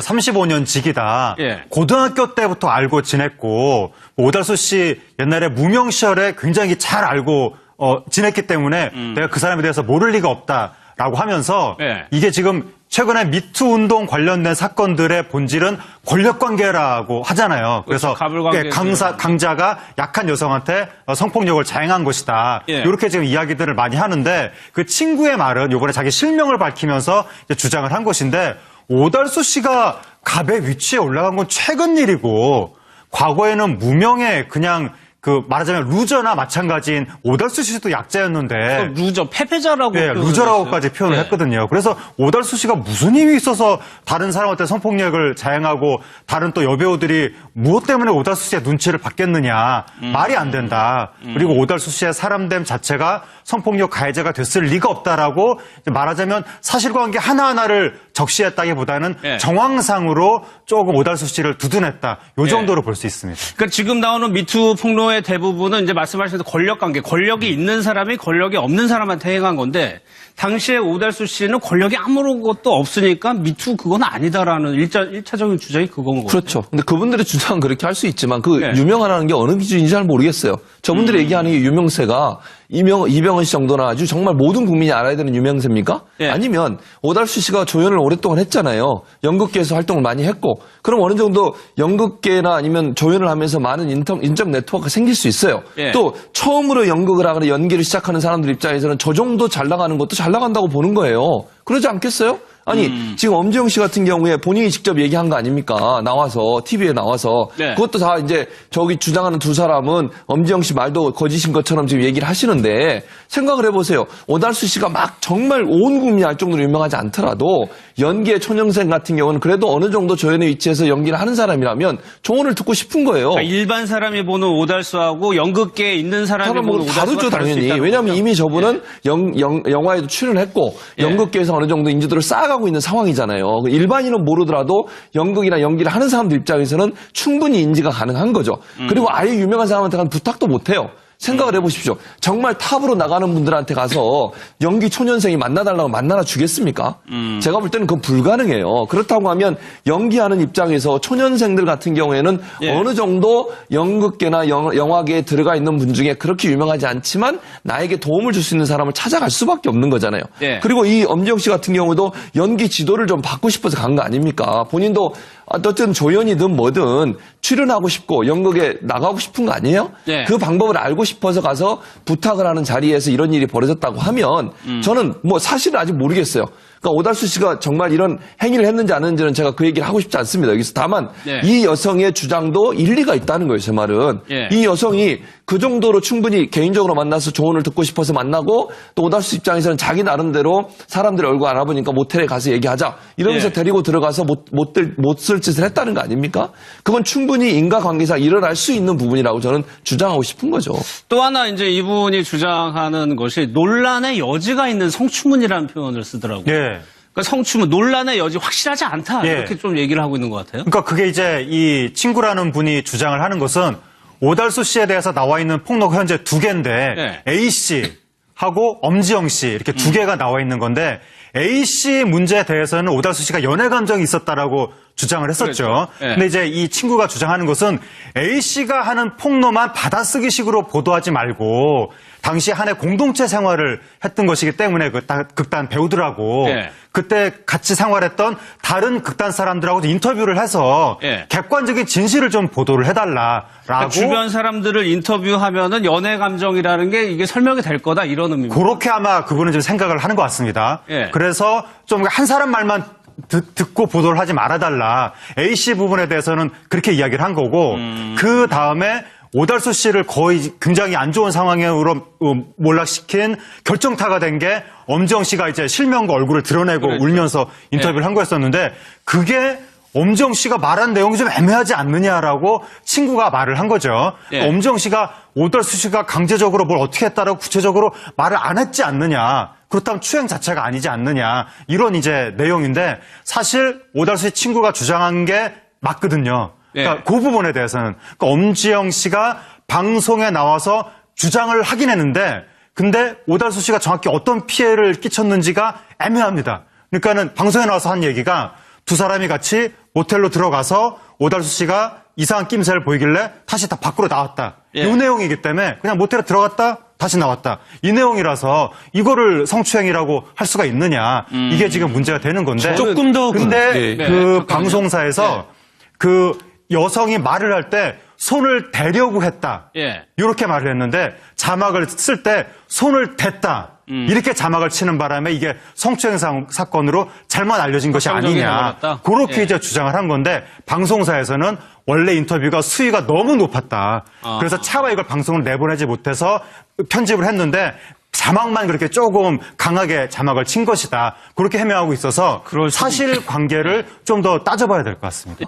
35년 직이다. 예. 고등학교 때부터 알고 지냈고 오달수 씨 옛날에 무명 시절에 굉장히 잘 알고 어, 지냈기 때문에 내가 그 사람에 대해서 모를 리가 없다라고 하면서 음. 예. 이게 지금 최근에 미투 운동 관련된 사건들의 본질은 권력 관계라고 하잖아요. 그래서 그렇죠. 가불관계. 예, 강사 강자가 약한 여성한테 어, 성폭력을 자행한 것이다. 예. 이렇게 지금 이야기들을 많이 하는데 그 친구의 말은 이번에 자기 실명을 밝히면서 주장을 한 것인데 오달수 씨가 갑의 위치에 올라간 건 최근 일이고 과거에는 무명의 그냥 그 말하자면 루저나 마찬가지인 오달수 씨도 약자였는데 루저, 패배자라고. 예, 표현을 루저라고까지. 표현을 예. 했거든요. 그래서 오달수 씨가 무슨 힘이 있어서 다른 사람한테 성폭력을 자행하고 다른 또 여배우들이 무엇 때문에 오달수 씨의 눈치를 받겠느냐. 음. 말이 안 된다. 그리고 오달수 씨의 사람됨 자체가 성폭력 가해자가 됐을 리가 없다라고 말하자면 사실관계 하나하나를 적시했다기보다는 예. 정황상으로 조금 오달수 씨를 두둔했다. 요 정도로 볼수 있습니다. 그러니까 지금 나오는 미투 폭로의 대부분은 이제 말씀하신 권력 관계, 권력이 있는 사람이 권력이 없는 사람한테 행한 건데 당시에 오달수 씨는 권력이 아무것도 없으니까 미투 그건 아니다라는 일자, 일차적인 주장이 그건 거죠. 그렇죠. 근데 그분들의 주장은 그렇게 할 수 있지만 그 네. 유명하다는 게 어느 기준인지 잘 모르겠어요. 저분들이 얘기하는 이 유명세가 이명, 이병헌 씨 정도나 아주 정말 모든 국민이 알아야 되는 유명세입니까? 예. 아니면 오달수 씨가 조연을 오랫동안 했잖아요. 연극계에서 활동을 많이 했고 그럼 어느 정도 연극계나 아니면 조연을 하면서 많은 인터, 인적 네트워크가 생길 수 있어요. 예. 또 처음으로 연극을 하거나 연기를 시작하는 사람들 입장에서는 저 정도 잘 나가는 것도 잘 나간다고 보는 거예요. 그러지 않겠어요? 아니 음. 지금 엄지영 씨 같은 경우에 본인이 직접 얘기한 거 아닙니까? 나와서 TV에 나와서 네. 그것도 다 이제 저기 주장하는 두 사람은 엄지영 씨 말도 거짓인 것처럼 지금 얘기를 하시는데 생각을 해보세요. 오달수 씨가 막 정말 온 국민이 알 정도로 유명하지 않더라도 연기의 초년생 같은 경우는 그래도 어느 정도 조연의 위치에서 연기를 하는 사람이라면 조언을 듣고 싶은 거예요. 그러니까 일반 사람이 보는 오달수하고 연극계에 있는 사람이 보는 오달수가 다르죠 당연히. 왜냐하면 거죠. 이미 저분은 영, 영, 영화에도 출연했고 예. 연극계에서 어느 정도 인지도를 쌓아가 고 있는 상황이잖아요. 그 일반인은 모르더라도 연극이나 연기를 하는 사람들 입장에서는 충분히 인지가 가능한 거죠. 음. 그리고 아예 유명한 사람한테 가는 부탁도 못 해요. 생각을 음. 해보십시오. 정말 탑으로 나가는 분들한테 가서 연기 초년생이 만나달라고 만나나 주겠습니까? 음. 제가 볼 때는 그건 불가능해요. 그렇다고 하면 연기하는 입장에서 초년생들 같은 경우에는 예. 어느 정도 연극계나 영, 영화계에 들어가 있는 분 중에 그렇게 유명하지 않지만 나에게 도움을 줄 수 있는 사람을 찾아갈 수밖에 없는 거잖아요. 예. 그리고 이 엄지영 씨 같은 경우도 연기 지도를 좀 받고 싶어서 간 거 아닙니까? 본인도 어쨌든 조연이든 뭐든 출연하고 싶고 연극에 나가고 싶은 거 아니에요? 예. 그 방법을 알고 싶어서 가서 부탁을 하는 자리에서 이런 일이 벌어졌다고 하면 음. 저는 뭐 사실은 아직 모르겠어요. 그러니까 오달수 씨가 정말 이런 행위를 했는지 안 했는지는 제가 그 얘기를 하고 싶지 않습니다. 여기서 다만 네. 이 여성의 주장도 일리가 있다는 거예요. 제 말은 예. 이 여성이 그 정도로 충분히 개인적으로 만나서 조언을 듣고 싶어서 만나고 또 오달수 입장에서는 자기 나름대로 사람들의 얼굴 알아보니까 모텔에 가서 얘기하자 이러면서 예. 데리고 들어가서 못못쓸 짓을 했다는 거 아닙니까? 그건 충분히 인과관계상 일어날 수 있는 부분이라고 저는 주장하고 싶은 거죠. 또 하나 이제 이분이 주장하는 것이 논란의 여지가 있는 성추문이라는 표현을 쓰더라고요. 예. 그러니까 성추문, 논란의 여지 확실하지 않다. 예. 이렇게 좀 얘기를 하고 있는 것 같아요. 그러니까 그게 이제 이 친구라는 분이 주장을 하는 것은 오달수 씨에 대해서 나와 있는 폭로가 현재 두 개인데 네. A 씨 하고 엄지영 씨 이렇게 두 개가 나와 있는 건데 A 씨 문제에 대해서는 오달수 씨가 연애 감정이 있었다라고 주장을 했었죠. 그렇죠. 네. 근데 이제 이 친구가 주장하는 것은 A 씨가 하는 폭로만 받아쓰기 식으로 보도하지 말고 당시 한 해 공동체 생활을 했던 것이기 때문에 그 따- 극단 배우들하고 네. 그때 같이 생활했던 다른 극단 사람들하고도 인터뷰를 해서 예. 객관적인 진실을 좀 보도를 해달라라고 그러니까 주변 사람들을 인터뷰하면은 연애 감정이라는 게 이게 설명이 될 거다 이런 의미입니다. 그렇게 아마 그분은 좀 생각을 하는 것 같습니다. 예. 그래서 좀 한 사람 말만 듣, 고 보도를 하지 말아달라. A 씨 부분에 대해서는 그렇게 이야기를 한 거고 음. 그 다음에 오달수 씨를 거의 굉장히 안 좋은 상황으로 어, 몰락시킨 결정타가 된 게 엄지영 씨가 이제 실명과 얼굴을 드러내고 그렇죠. 울면서 인터뷰를 한 거였었는데 그게 엄지영 씨가 말한 내용이 좀 애매하지 않느냐라고 친구가 말을 한 거죠. 예. 엄지영 씨가 오달수 씨가 강제적으로 뭘 어떻게 했다라고 구체적으로 말을 안 했지 않느냐. 그렇다면 추행 자체가 아니지 않느냐. 이런 이제 내용인데 사실 오달수 씨 친구가 주장한 게 맞거든요. 그러니까 예. 그 부분에 대해서는 그러니까 엄지영 씨가 방송에 나와서 주장을 하긴 했는데 근데 오달수 씨가 정확히 어떤 피해를 끼쳤는지가 애매합니다. 그러니까는 방송에 나와서 한 얘기가 두 사람이 같이 모텔로 들어가서 오달수 씨가 이상한 낌새를 보이길래 다시 다 밖으로 나왔다. 예. 이 내용이기 때문에 그냥 모텔에 들어갔다 다시 나왔다. 이 내용이라서 이거를 성추행이라고 할 수가 있느냐. 이게 지금 문제가 되는 건데. 조금 더 근데 네. 그 네, 잠깐만요. 방송사에서 그 여성이 말을 할 때 손을 대려고 했다. 예. 이렇게 말을 했는데 자막을 쓸 때 손을 댔다. 음. 이렇게 자막을 치는 바람에 이게 성추행 사- 사건으로 잘못 알려진 것이 아니냐. 그렇게 예. 이제 주장을 한 건데 방송사에서는 원래 인터뷰가 수위가 너무 높았다. 아. 그래서 차마 이걸 방송을 내보내지 못해서 편집을 했는데 자막만 그렇게 조금 강하게 자막을 친 것이다. 그렇게 해명하고 있어서 사실 관계를 좀 더 따져봐야 될 것 같습니다.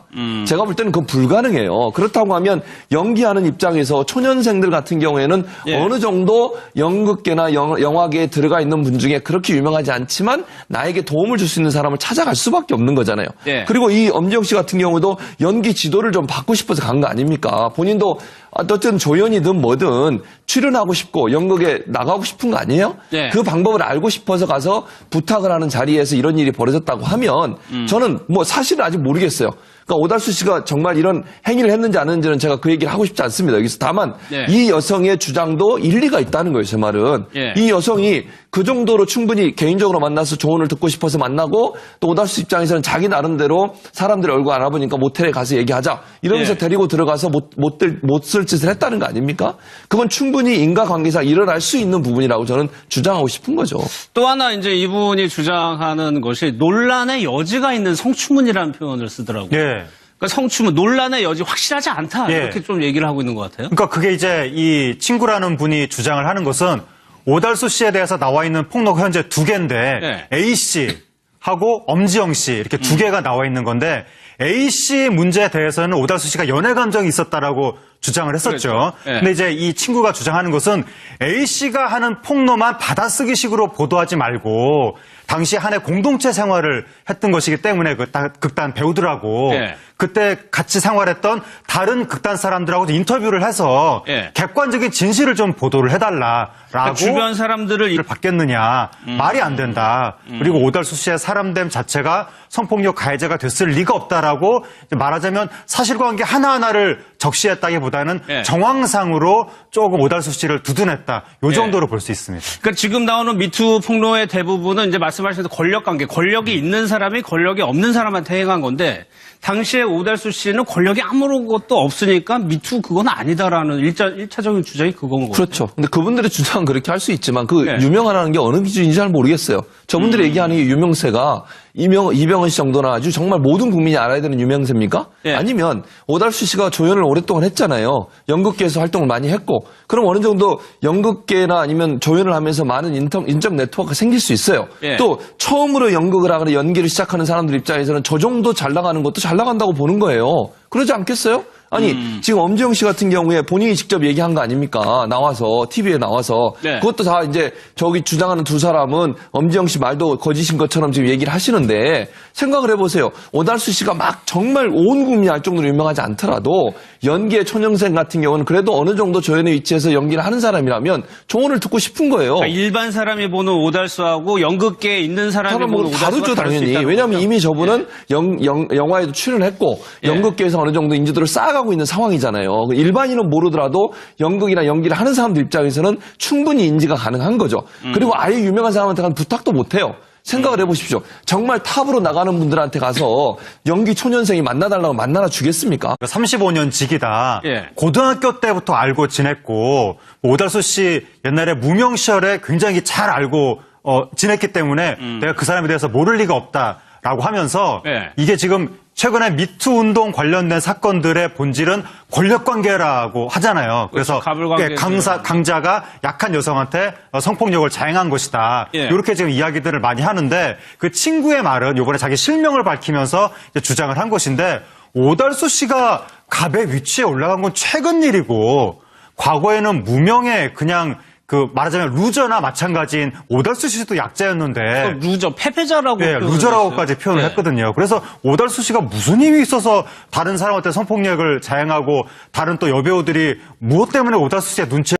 제가 볼 때는 그건 불가능해요. 그렇다고 하면 연기하는 입장에서 초년생들 같은 경우에는 예. 어느 정도 연극계나 영, 영화계에 들어가 있는 분 중에 그렇게 유명하지 않지만 나에게 도움을 줄 수 있는 사람을 찾아갈 수밖에 없는 거잖아요. 예. 그리고 이 엄지영 씨 같은 경우도 연기 지도를 좀 받고 싶어서 간 거 아닙니까? 본인도 어쨌든 조연이든 뭐든 출연하고 싶고 연극에 나가고 싶은 거 아니에요? 예. 그 방법을 알고 싶어서 가서 부탁을 하는 자리에서 이런 일이 벌어졌다고 하면 음. 저는 뭐 사실은 아직 모르겠어요. 그러니까 오달수 씨가 정말 이런 행위를 했는지 안 했는지는 제가 그 얘기를 하고 싶지 않습니다. 여기서 다만 예. 이 여성의 주장도 일리가 있다는 거예요. 제 말은 예. 이 여성이 그 정도로 충분히 개인적으로 만나서 조언을 듣고 싶어서 만나고 또 오달수 입장에서는 자기 나름대로 사람들 얼굴 알아보니까 모텔에 가서 얘기하자 이러면서 예. 데리고 들어가서 못못쓸 짓을 했다는 거 아닙니까? 그건 충분히 인과관계상 일어날 수 있는 부분이라고 저는 주장하고 싶은 거죠. 또 하나 이제 이분이 주장하는 것이 논란의 여지가 있는 성추문이라는 표현을 쓰더라고요. 예. 그러니까 성추문, 논란의 여지 확실하지 않다. 예. 이렇게 좀 얘기를 하고 있는 것 같아요. 그러니까 그게 이제 이 친구라는 분이 주장을 하는 것은 오달수 씨에 대해서 나와 있는 폭로가 현재 두 개인데 네. A 씨 하고 엄지영 씨 이렇게 두 개가 나와 있는 건데 A 씨 문제에 대해서는 오달수 씨가 연애 감정이 있었다라고 주장을 했었죠. 그렇죠. 네. 근데 이제 이 친구가 주장하는 것은 A 씨가 하는 폭로만 받아쓰기식으로 보도하지 말고 당시 한 해 공동체 생활을 했던 것이기 때문에 그 따- 극단 배우들하고 네. 그때 같이 생활했던 다른 극단 사람들하고도 인터뷰를 해서 예. 객관적인 진실을 좀 보도를 해달라라고 그러니까 주변 사람들을 이- 를 받겠느냐 말이 안 된다. 그리고 오달수 씨의 사람됨 자체가 성폭력 가해자가 됐을 리가 없다라고 말하자면 사실관계 하나하나를 적시했다기보다는 예. 정황상으로 조금 오달수 씨를 두둔했다. 요 예. 정도로 볼 수 있습니다. 그러니까 지금 나오는 미투 폭로의 대부분은 이제 말씀하신 대로 권력 관계, 권력이 있는 사람이 권력이 없는 사람한테 행한 건데 당시에 오달수 씨는 권력이 아무것도 없으니까 미투 그건 아니다라는 일자, 일차적인 주장이 그건 거예요. 그렇죠. 근데 그분들의 주장은 그렇게 할 수 있지만 그 네. 유명하다는 게 어느 기준인지 잘 모르겠어요. 저분들이 얘기하는 이 유명세가 이명, 이병헌 씨 정도나 아주 정말 모든 국민이 알아야 되는 유명세입니까? 예. 아니면 오달수 씨가 조연을 오랫동안 했잖아요. 연극계에서 활동을 많이 했고 그럼 어느 정도 연극계나 아니면 조연을 하면서 많은 인턴, 인적 네트워크가 생길 수 있어요. 예. 또 처음으로 연극을 하거나 연기를 시작하는 사람들 입장에서는 저 정도 잘 나가는 것도 잘 나간다고 보는 거예요. 그러지 않겠어요? 아니 음. 지금 엄지영 씨 같은 경우에 본인이 직접 얘기한 거 아닙니까? 나와서 TV에 나와서 네. 그것도 다 이제 저기 주장하는 두 사람은 엄지영 씨 말도 거짓인 것처럼 지금 얘기를 하시는데 생각을 해보세요. 오달수 씨가 막 정말 온 국민이 알 정도로 유명하지 않더라도 연기의 초년생 같은 경우는 그래도 어느 정도 조연의 위치에서 연기를 하는 사람이라면 조언을 듣고 싶은 거예요. 그러니까 일반 사람이 보는 오달수하고 연극계에 있는 사람이 사람 보는 뭐 오달수가 다르죠 당연히 왜냐하면 거죠. 이미 저분은 영, 영, 영화에도 출연했고 예. 연극계에서 어느 정도 인지도를 쌓아 가고 있는 상황이잖아요 그 일반인은 모르더라도 연극이나 연기를 하는 사람들 입장에서는 충분히 인지가 가능한 거죠 음. 그리고 아예 유명한 사람한테 가는 부탁도 못 해요 생각을 해보십시오 정말 탑으로 나가는 분들한테 가서 연기 초년생이 만나달라고 만나나 주겠습니까 35년 직이다. 예. 고등학교 때부터 알고 지냈고 오달수 씨 옛날에 무명 시절에 굉장히 잘 알고 어, 지냈기 때문에 내가 그 사람에 대해서 모를 리가 없다라고 하면서 음. 예. 이게 지금 최근에 미투 운동 관련된 사건들의 본질은 권력 관계라고 하잖아요. 그래서 갑을 관계. 예, 강사 강자가 약한 여성한테 어, 성폭력을 자행한 것이다. 예. 이렇게 지금 이야기들을 많이 하는데 그 친구의 말은 이번에 자기 실명을 밝히면서 주장을 한 것인데 오달수 씨가 갑의 위치에 올라간 건 최근 일이고 과거에는 무명의 그냥 그 말하자면 루저나 마찬가지인 오달수 씨도 약자였는데 루저, 패배자라고. 예, 표현을 루저라고까지. 표현을 예. 했거든요. 그래서 오달수 씨가 무슨 힘이 있어서 다른 사람한테 성폭력을 자행하고 다른 또 여배우들이 무엇 때문에 오달수 씨의 눈치